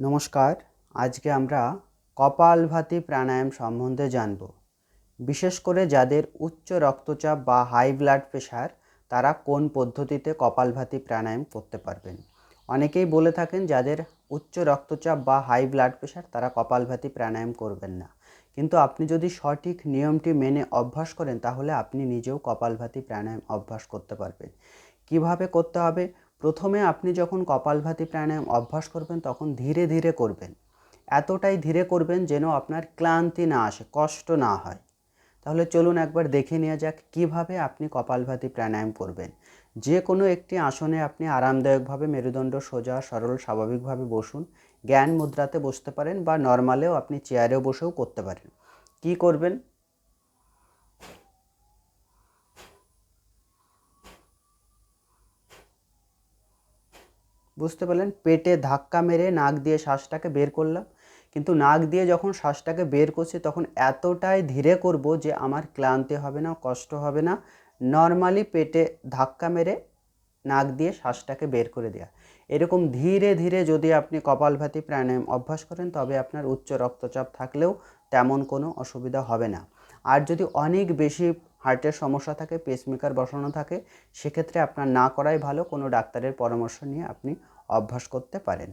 নমস্কার, আজকে আমরা কপালভাতি প্রাণায়াম সম্বন্ধে জানব। বিশেষ করে যাদের উচ্চ রক্তচাপ বা হাই ব্লাড প্রেশার, তারা কোন পদ্ধতিতে কপালভাতি প্রাণায়াম করতে পারবেন? অনেকেই বলে থাকেন যাদের উচ্চ রক্তচাপ বা হাই ব্লাড প্রেশার, তারা কপালভাতি প্রাণায়াম করবেন না। কিন্তু আপনি যদি সঠিক নিয়মটি মেনে অভ্যাস করেন, তাহলে আপনি নিজেও কপালভাতি প্রাণায়াম অভ্যাস করতে পারবেন। কীভাবে করতে হবে? প্রথমে আপনি যখন কপালভাতি প্রাণায়াম অভ্যাস করবেন, তখন ধীরে ধীরে করবেন। এতটাই ধীরে করবেন যেন আপনার ক্লান্তি না আসে, কষ্ট না হয়। তাহলে চলুন একবার দেখে নেওয়া যাক কীভাবে আপনি কপালভাতি প্রাণায়াম করবেন। যে কোনো একটি আসনে আপনি আরামদায়কভাবে মেরুদণ্ড সোজা, সরল, স্বাভাবিকভাবে বসুন। জ্ঞান মুদ্রাতে বসতে পারেন বা নর্মালেও আপনি চেয়ারেও বসেও করতে পারেন। কি করবেন? বুঝতে পারলেন? পেটে ধাক্কা মেরে নাক দিয়ে শ্বাসটাকে বের করলাম। কিন্তু নাক দিয়ে যখন শ্বাসটাকে বের করছি, তখন এতটাই ধীরে করব যে আমার ক্লান্তি হবে না, কষ্ট হবে না। নর্মালি পেটে ধাক্কা মেরে নাক দিয়ে শ্বাসটাকে বের করে দেওয়া এরকম ধীরে ধীরে যদি আপনি কপালভাতি প্রাণায়াম অভ্যাস করেন, তবে আপনার উচ্চ রক্তচাপ থাকলেও তেমন কোনো অসুবিধা হবে না। আর যদি অনেক বেশি হার্টের সমস্যা থাকে পেসমেকার বসানো থাকে, সেক্ষেত্রে আপনার না করাই ভালো। কোনো ডাক্তারের পরামর্শ নিয়ে আপনি অভ্যাস করতে পারেন।